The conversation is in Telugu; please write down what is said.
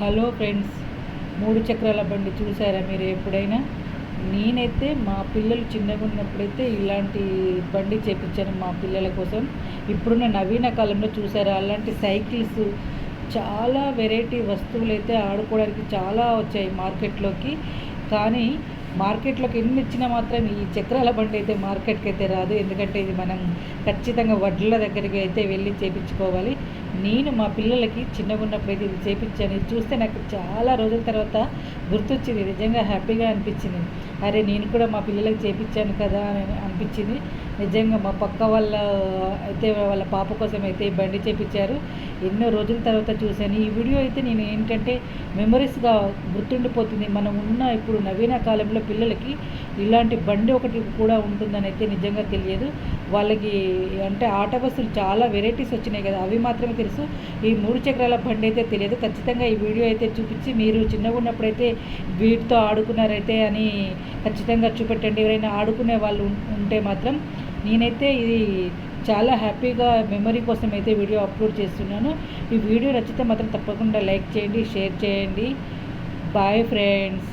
హలో ఫ్రెండ్స్ మూడు చక్రాల బండి చూసారా మీరు ఎప్పుడైనా? నేనైతే మా పిల్లలు చిన్నగా ఉన్నప్పుడైతే ఇలాంటి బండి చేపించాను మా పిల్లల కోసం. ఇప్పుడున్న నవీన కాలంలో చూసారా అలాంటి సైకిల్స్ చాలా వెరైటీ వస్తువులు అయితే ఆడుకోవడానికి చాలా వచ్చాయి మార్కెట్లోకి. కానీ మార్కెట్లోకి ఎన్ని ఇచ్చినా మాత్రం ఈ చక్రాల బండి అయితే మార్కెట్కి అయితే రాదు. ఎందుకంటే ఇది మనం ఖచ్చితంగా వడ్ల దగ్గరికి అయితే వెళ్ళి చేపించుకోవాలి. నేను మా పిల్లలకి చిన్నగా ఉన్నప్పుడు అయితే ఇది చేపించాను. ఇది చూస్తే నాకు చాలా రోజుల తర్వాత గుర్తొచ్చింది. నిజంగా హ్యాపీగా అనిపించింది. అరే నేను కూడా మా పిల్లలకి చేపించాను కదా అని అనిపించింది. నిజంగా మా పక్క వాళ్ళ అయితే వాళ్ళ పాప కోసం అయితే ఈ బండి చేపించారు. ఎన్నో రోజుల తర్వాత చూశాను. ఈ వీడియో అయితే నేను ఏంటంటే మెమరీస్గా గుర్తుండిపోతుంది. మనం ఉన్న ఇప్పుడు నవీన కాలంలో పిల్లలకి ఇలాంటి బండి ఒకటి కూడా ఉంటుందని అయితే నిజంగా తెలియదు. వాళ్ళకి అంటే ఆట బస్సులు చాలా వెరైటీస్ వచ్చినాయి కదా. అవి మాత్రమే తెలుసు. ఈ మూడు చక్రాల బండి అయితే తెలియదు. ఖచ్చితంగా ఈ వీడియో అయితే చూపించి మీరు చిన్నగా ఉన్నప్పుడైతే వీటితో ఆడుకున్నారైతే అని ఖచ్చితంగా చూపెట్టండి. ఎవరైనా ఆడుకునే వాళ్ళు ఉంటే మాత్రం నేనైతే ఇది చాలా హ్యాపీగా మెమరీ కోసం అయితే వీడియో అప్లోడ్ చేస్తున్నాను. ఈ వీడియో నచ్చితే మాత్రం తప్పకుండా లైక్ చేయండి షేర్ చేయండి. Bye friends.